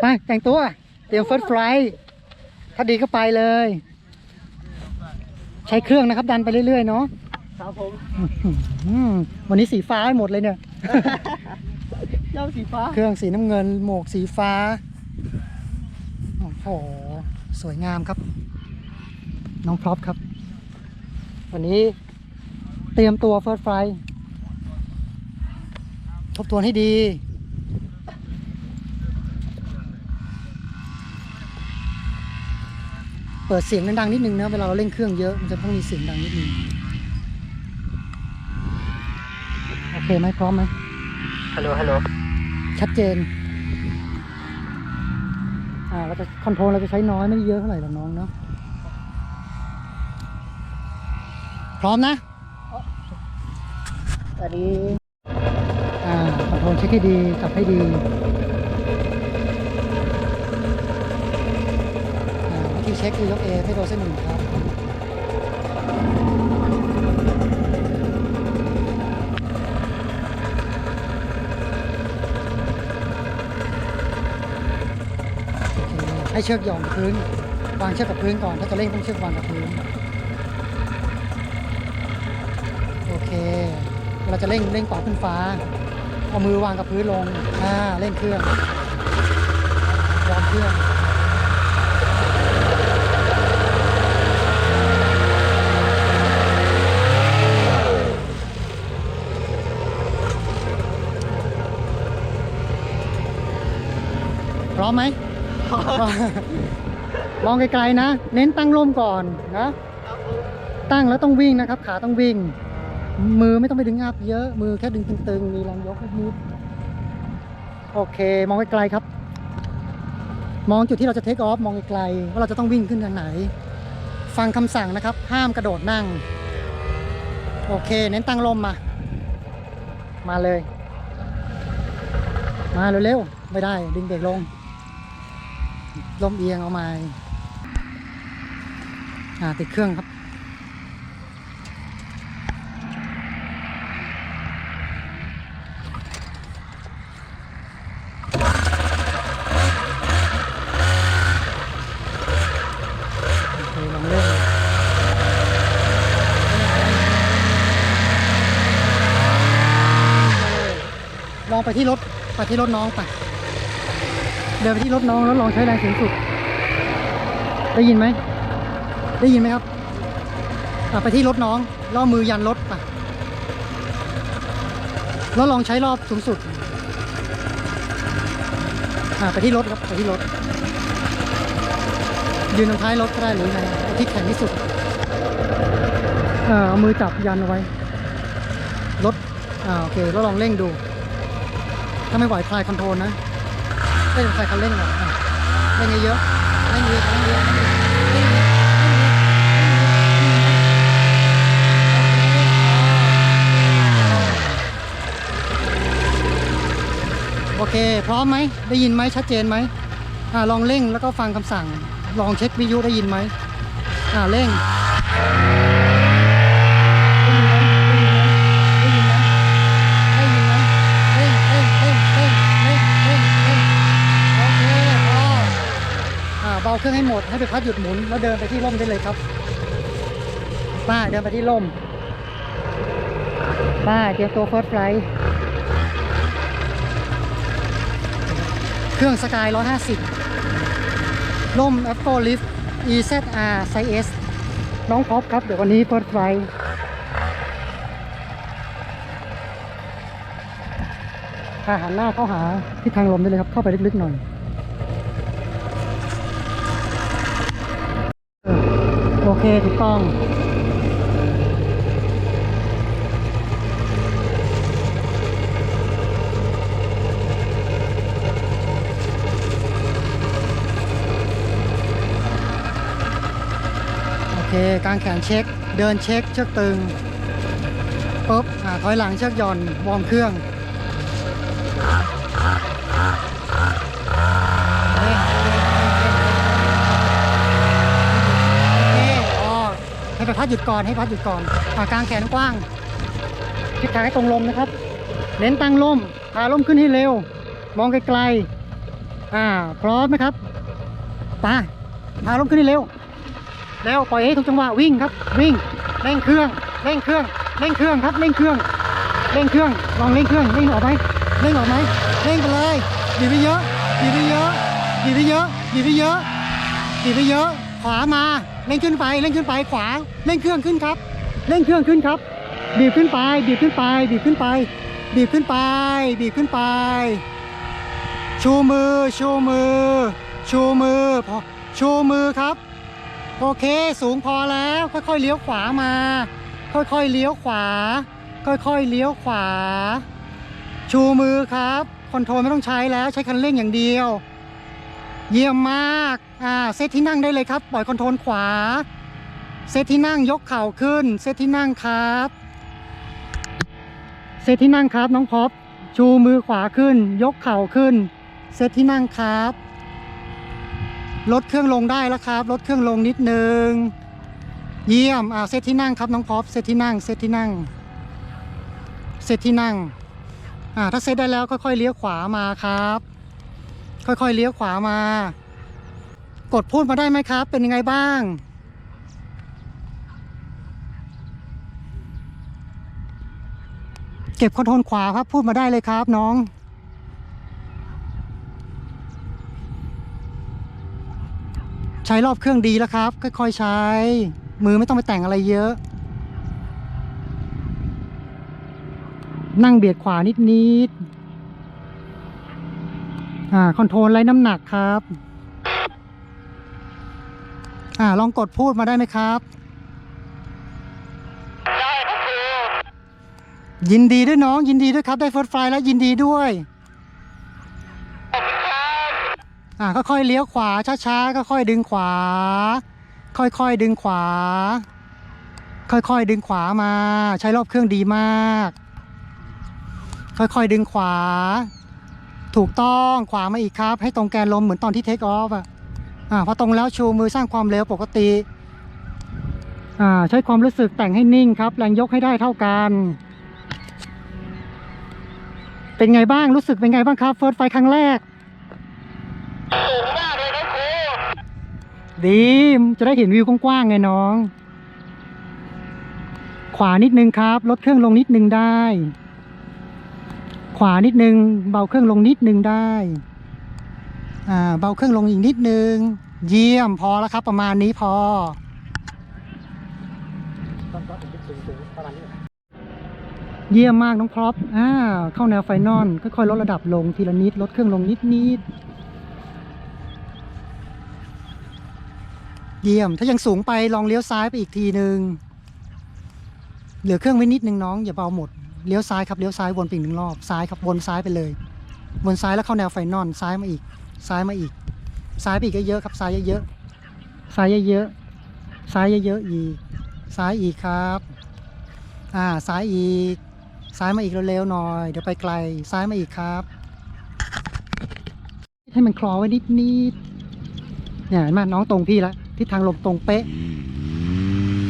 ไปแต่งตัว เตรียมเฟิร์สไฟล์ถ้าดีก็ไปเลย ใช้เครื่องนะครับ ดันไปเรื่อยๆเนาะครับผมอืมวันนี้สีฟ้าให้หมดเลยเนี่ย เจ้าสีฟ้า เครื่องสีน้ำเงิน หมวกสีฟ้า โอ้โห สวยงามครับ น้องพร็อพครับ วันนี้เตรียมตัวเฟิร์สไฟล์ทบทวนให้ดี เปิดเสียงดังๆนิดนึงนะเวลาเราเล่นเครื่องเยอะมันจะต้องมีเสียงดังนิดนึงโอเคไหมพร้อมไหมฮัลโหลฮัลโหลชัดเจนอ่าเราจะคอนโทรลเราจะใช้น้อยไม่ได้เยอะเท่าไหร่หรอกน้องเนาะพร้อมนะอันนี้อ่าคอนโทรลเช็คให้ดีจับให้ดี ทีเช็คคือยกเอให้โดนเส้นหนึ่งครับโอเคให้เชือกหย่อนกับพื้น วางเชือกกับพื้นก่อน ถ้าจะเร่งต้องเชือกวางกับพื้น โอเค เราจะเร่งเร่งเป่าขึ้นฟ้า เอามือวางกับพื้นลง อ่า เร่งเครื่องวอร์มเครื่อง พร้อมไหม มองไกลๆนะ เน้นตั้งร่มก่อนนะ ตั้งแล้วต้องวิ่งนะครับ ขาต้องวิ่ง มือไม่ต้องไปดึงอัพเยอะ มือแค่ดึงตึงๆ มีแรงยกนิดโอเค มองไกลๆครับ มองจุดที่เราจะเทคออฟมองไกลๆว่าเราจะต้องวิ่งขึ้นทางไหน ฟังคำสั่งนะครับ ห้ามกระโดดนั่ง โอเค เน้นตั้งลมมา มาเลย มาเร็วๆ ไม่ได้ ดึงเบรกลง ลมเอียงเอามาอ่าติดเครื่องครับลองเล่นลองไปที่รถ ไปที่รถน้องไป เดินไปที่รถน้องแล้วลองใช้แรงสูงสุด ได้ยินไหม ได้ยินไหมครับอะไปที่รถน้องล่อมือยันรถไปแล้วลองใช้รอบสูงสุดอะไปที่รถครับไปที่รถ ยืนตรงท้ายรถก็ได้หรือไงที่แข็งที่สุดเออเอามือจับยันเอาไว้รถอ่าโอเคแล้วลองเร่งดู ถ้าไม่ไหวคลายคอนโทรลนะ เร่งคลายคันเร่งหน่อยอะเร่งเยอะๆเร่งเยอะๆเร่งเยอะเร่งเยอะเร่งเยอะโอเค พร้อมไหม ได้ยินไหมชัดเจนไหมอ่าลองเร่งแล้วก็ฟังคำสั่ง ลองเช็ควิทยุได้ยินไหมอ่าเร่ง ให้หมดให้ไปพัดหยุดหมุนแล้วเดินไปที่ร่มได้เลยครับป้าเดินไปที่ร่มป้าเตรียมตัวเฟิร์สไฟล์เครื่องสกาย 150 ร่ม Apple Lift EZR Size S น้องท็อปครับ เดี๋ยววันนี้เปิดไฟอาหันหน้าเข้าหาที่ทางลมได้เลยครับ เข้าไปลึกๆหน่อยเออโอ เคถูกต้องโอเคกางแขนเช็ค เดินเช็ค เชือกตึงปุ๊บอ่าถอยหลังเชือกหย่อน วอร์มเครื่องเร่งเร่งเร่งเร่งเร่งโอเคอ๋อให้ ไปพัดหยุดก่อนให้พัดหยุดก่อนอ่างแขนกว้างทิศทางให้ตรงลมนะครับ เน้นตั้งลมพาลมขึ้นให้เร็ว มองไกลๆอ่า พร้อมไหมครับไปพาลมขึ้นให้เร็วเร็วปล่อยให้ทุกจังหวะวิ่งครับ วิ่งเร่งเครื่องเร่งเครื่องเร่งเครื่องครับเร่งเครื่องเร่งเครื่องลองเร่งเครื่องเร่งออกไหมเร่งออกไหมเร่งไปเลยบีบไปเยอะบีบไปเยอะบีบไปเยอะบีบไปเยอะบีบไปเยอะ ขวามาเร่งขึ้นไปเร่งขึ้นไปขวาเร่งเครื่องขึ้นครับเร่งเครื่องขึ้นครับบีบขึ้นไปบีบขึ้นไปบีบขึ้นไปบีบขึ้นไปบีบขึ้นไป ชูมือชูมือ ชูมือพอชูมือครับ โอเคสูงพอแล้วค่อยๆเลี้ยวขวามา ค่อยๆเลี้ยวขวา ค่อยๆเลี้ยวขวา ชูมือครับคอนโทรลไม่ต้องใช้แล้วใช้คันเร่งอย่างเดียว เยี่ยมมาก อ่า เซตที่นั่งได้เลยครับ ปล่อยคอนโทรลขวา เซตที่นั่งยกเข่าขึ้น เซตที่นั่งครับ เซตที่นั่งครับน้องพบชูมือขวาขึ้น ยกเข่าขึ้น เซตที่นั่งครับ ลดเครื่องลงได้แล้วครับ ลดเครื่องลงนิดนึง เยี่ยม อ่า เซตที่นั่งครับน้องพบเซตที่นั่ง เซตที่นั่ง เซตที่นั่ง อ่า ถ้าเซตได้แล้วค่อยๆเลี้ยวขวามาครับ ค่อยๆเลี้ยวขวามา กดพูดมาได้ไหมครับ เป็นยังไงบ้าง เก็บคอนโทรลขวาครับพูดมาได้เลยครับน้อง ใช้รอบเครื่องดีแล้วครับ ค่อยๆใช้ มือไม่ต้องไปแต่งอะไรเยอะ นั่งเบียดขวานิดๆ อ่าคอนโทรลไร้น้ำหนักครับ อ่าลองกดพูดมาได้ไหมครับยินดีด้วยน้อง ยินดีด้วยครับ ได้เฟิร์สไฟล์แล้วยินดีด้วยอ่าค่อยๆเลี้ยวขวาช้าๆค่อยๆดึงขวา ค่อยๆดึงขวา ค่อยๆดึงขวามา ใช้รอบเครื่องดีมาก ค่อยๆดึงขวา ถูกต้องขวามาอีกครับ ให้ตรงแกนลมเหมือนตอนที่เทคออฟอะอ่าพอตรงแล้วชูมือสร้างความเร็วปกติอ่าใช้ความรู้สึกแต่งให้นิ่งครับ แรงยกให้ได้เท่ากัน เป็นไงบ้างรู้สึกเป็นไงบ้างครับเฟิร์สไฟครั้งแรกสูงมากเลยครับครูดีจะได้เห็นวิวกว้างๆไงน้อง ขวานิดนึงครับลดเครื่องลงนิดนึงได้ ขวานิดนึง เบาเครื่องลงนิดนึงได้อ่าเบาเครื่องลงอีกนิดนึง เยี่ยมพอแล้วครับ ประมาณนี้พอเยี่ยมมากน้องพร็อพอ่าเข้าแนวไฟนอลค่อยๆลดระดับลงทีละนิดลดเครื่องลงนิดนิดเยี่ยม ถ้ายังสูงไปลองเลี้ยวซ้ายไปอีกทีหนึ่งเหลือเครื่องไว้นิดนึงน้อง อย่าเบาหมด เลี้ยวซ้ายครับเลี้ยวซ้ายวนไปอีกหนึ่งรอบซ้ายครับวนซ้ายไปเลย วนซ้ายแล้วเข้าแนวไฟนอลซ้ายมาอีก ซ้ายมาอีก ซ้ายไปอีกเยอะๆครับซ้ายเยอะๆซ้ายเยอะๆซ้ายเยอะๆอีก ซ้ายอีกครับอ่าซ้ายอีก ซ้ายมาอีกเร็วๆหน่อย เดี๋ยวไปไกลซ้ายมาอีกครับ ให้มันคลอไว้นิดๆเนี่ยเห็นไหมน้องตรงพี่แล้วทิศทางลมตรงเป๊ะ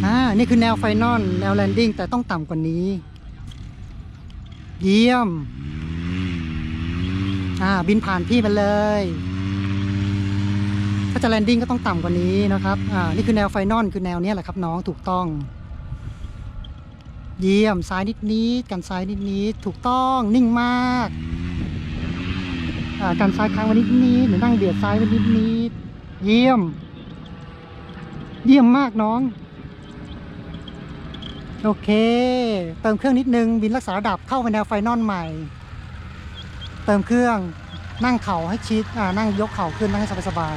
อ่านี่คือแนวไฟนอลแนวแลนดิ้งแต่ต้องต่ำกว่านี้ เยี่ยม อ่า บินผ่านพี่ไปเลย ถ้าจะแลนดิ้งก็ต้องต่ำกว่านี้นะครับ อ่า นี่คือแนวไฟนอลคือแนวเนี้ยแหละครับ น้องถูกต้อง เยี่ยม ซ้ายนิดนิดกันซ้ายนิดนิดถูกต้อง นิ่งมาก อ่า กันซ้ายค้างไว้นิดนิดหรือนั่งเบียดซ้ายไว้นิดนิด เยี่ยม เยี่ยมมากน้อง โอเค เติมเครื่องนิดนึง บินรักษาระดับเข้าไปแนวไฟนอลใหม่ เติมเครื่องนั่งเข่าให้ชิดอ่านั่งยกเข่าขึ้นนั่งให้สบาย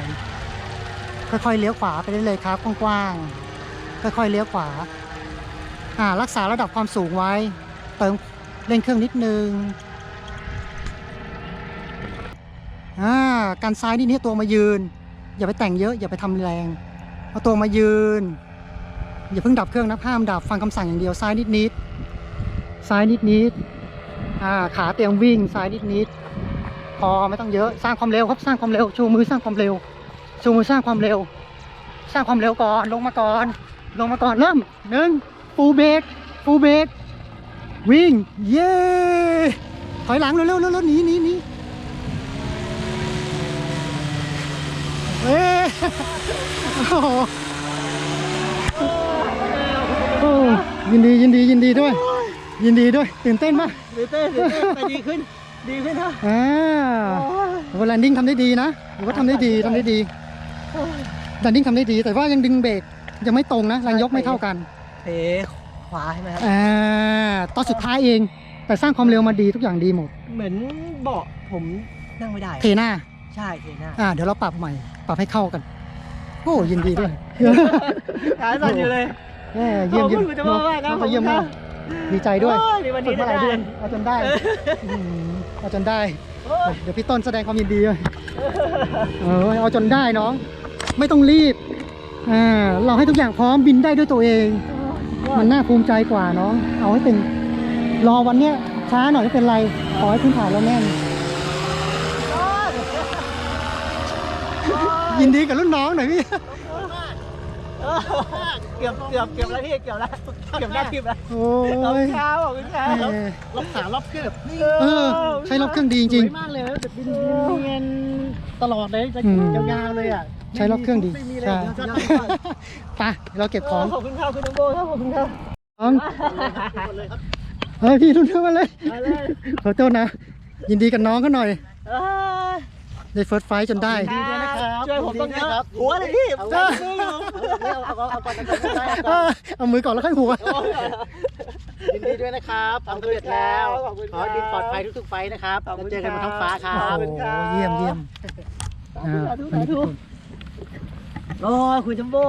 ๆค่อยๆเลี้ยวขวาไปได้เลยครับกว้างๆค่อยๆเลี้ยวขวาอ่ารักษาระดับความสูงไว้ เติมเร่งเครื่องนิดนึงอ่าการซ้ายนิดนี้ตัวมายืน อย่าไปแต่งเยอะอย่าไปทำแรงเอาตัวมายืน อย่าเพิ่งดับเครื่องนะห้ามดับฟังคำสั่งอย่างเดียวซ้ายนิดนิดซ้ายนิดนิดขาเตียงวิ่งซ้ายนิดนิดพอไม่ต้องเยอะสร้างความเร็วครับสร้างความเร็วชูมือสร้างความเร็วชูมือสร้างความเร็ว สร้างความเร็วก่อนลงมาก่อน ลงมาก่อนเริ่มหนึ่งปูเบรกปูเบรกวิ่ง เย้ถอยหลังเร็วเร็วเร็วหนีหนีหนีเอ้โอ้ ยินดียินดียินดีด้วย ยินดีด้วย ตื่นเต้นมากตื่นเต้นตื่นเต้นแต่ดีขึ้น ดีขึ้นนะอ่าโอ้ยโอ้แลนดิ้งทำได้ดีนะถือว่าทำได้ดีทำได้ดีแลนดิ้งทำได้ดี แต่ว่ายังดึงเบรกยังไม่ตรงนะแรงยกไม่เท่ากันเทขวาใช่ไหมครับอ่าตอนสุดท้ายเอง แต่สร้างความเร็วมาดีทุกอย่างดีหมด เหมือนเบาะผมนั่งไม่ได้เทหน้าใช่เทหน้าอ่าเดี๋ยวเราปรับใหม่ ปรับให้เข้ากัน โอ้ยินดีด้วยขาสั่นอยู่เลย แย่เยี่ยมเยี่ยมขอบคุณคุณจะมากๆครับน้องเยี่ยมมากดีใจด้วยโอ้ในวันฝึนี้กมาหลายได้เดือนเอาจนได้อืมเอาจนได้ โอ้ยเดี๋ยวพี่ต้นแสดงความยินดีด้วยเออเอาจนได้น้อง ไม่ต้องรีบอ่าเราให้ทุกอย่างพร้อมบินได้ด้วยตัวเอง มันน่าภูมิใจกว่าน้อง เอาให้เป็นรอวันเนี้ยช้าหน่อยไม่เป็นไร ขอให้พื้นฐานเราแน่นยินดีกับรุ่นน้องหน่อยพี่ เกือบเกือบเกือบแล้วพี่เกือบแล้วเกือบได้คลิปแล้วโอ้ขอบคุยณครับขอบคุณครับเออรอบขารอบเครื่องแบบนี่เออ ใช้รอบเครื่องดีจริงมากเลยนะแบบบินเนียนตลอดเลยจะอืม ยาวๆเลยอะๆ ใช้รอบเครื่องดีไม่มีอะไรใช่ยอดมากไปเราเก็บของขอบคุณครับคุณน้องโบครับขอบคุณครับน้องเฮ้ยพี่รุ่นเท่ากันเลย มาเลยขอโทษนะ ยินดีกับน้องเขาหน่อย เอ้ยได้เฟิร์สไฟท์จนได้ดีด้วยนะ ครับช่วยผมต้องเยยินดีด้วยครัอะบหัวเลยพี่เอาเจ้าเอาเอาเอาก่อนเอาก่อนเอาก่อนเออเอามือก่อนแล้วค่อยหัวยินดีด้วยนะครับทำสำเร็จแล้วขอบคุณขอให้บินปลอดภัยทุกๆไฟล์นะครับขอบคุณแล้วเจอกันบนท้องฟ้าครัโอ้บโหเยี่ยมเยี่ยมอ่าสาธุสาธุโอ้ยคุณจัมโบ้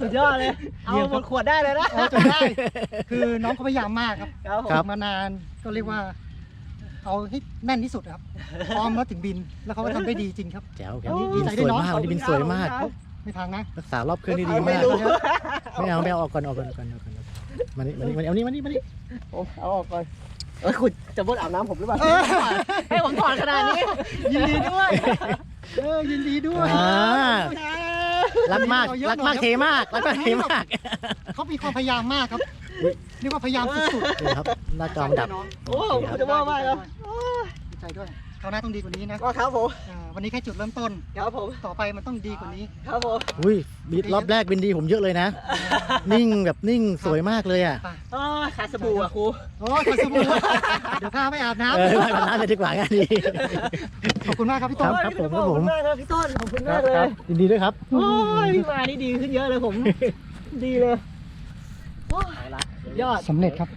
สุดยอดเลยเอาหมดขวดได้เลยนะเอาจนได้ คือน้องเขาพยายามมากครับครับผมฝึกมานานก็เรียกว่า เอาให้แน่นที่สุดครับพร้อมแล้วถึงบินแล้วเขาก็ทำได้ดีจริงครับ แจ๋วแจ๋วโอ้บินใจสด้วยวยเนอะมากวันนี้บินสวยมาก ไม่พังนะรักษารอบเครื่องนี่ดีไม่มากรู้ไม่เอาไม่เอาออกก่อนออกก่อนออกก่อนออกก่อนมานี่มานี่มานี่เอานี่มานี่มานี่ผมเอาออกก่อนเออคุณจะบดอาบน้ำผมหรือเปล่าให้ผมถอดขนาดนี้ ยินดีด้วย เออยินดีด้วยอ่ารักมากเอาเยอะรักหน่มาอกยเทมากรักมากเทมากเขามีความพยายามมากครับ เรียกว่าพยายามสุดนี่ครับหน้าๆจอมนดับน้องโอ้คุณจะบอกมากครับดีใจด้วยคราวหน้าต้องดีกว่านี้นะก็ครับผมอ่าวันนี้แค่จุดเริ่มต้น ครับผมต่อไปมันต้องดีกว่านี้ ครับผมอุ้ยบินรอบแรกบินดีผมเยอะเลยนะ นิ่งแบบนิ่งสวยมากเลยอะเออขาดสบู่อะครูโอ้ยขอสบู่เดี๋ยวพาไปอาบน้เออมาน้ำเลยดีกว่างานดีำขอบคุณมากครับพี่ต้น ครับผมขอบคุณมากครับพี่ต้นขอบคุณมากเลยยินดีด้วยครับ โอ้ยพี่มานี่ดีขึ้นเยอะเลยผม ดีเลย โอ้ย ยอดสำเร็จครับ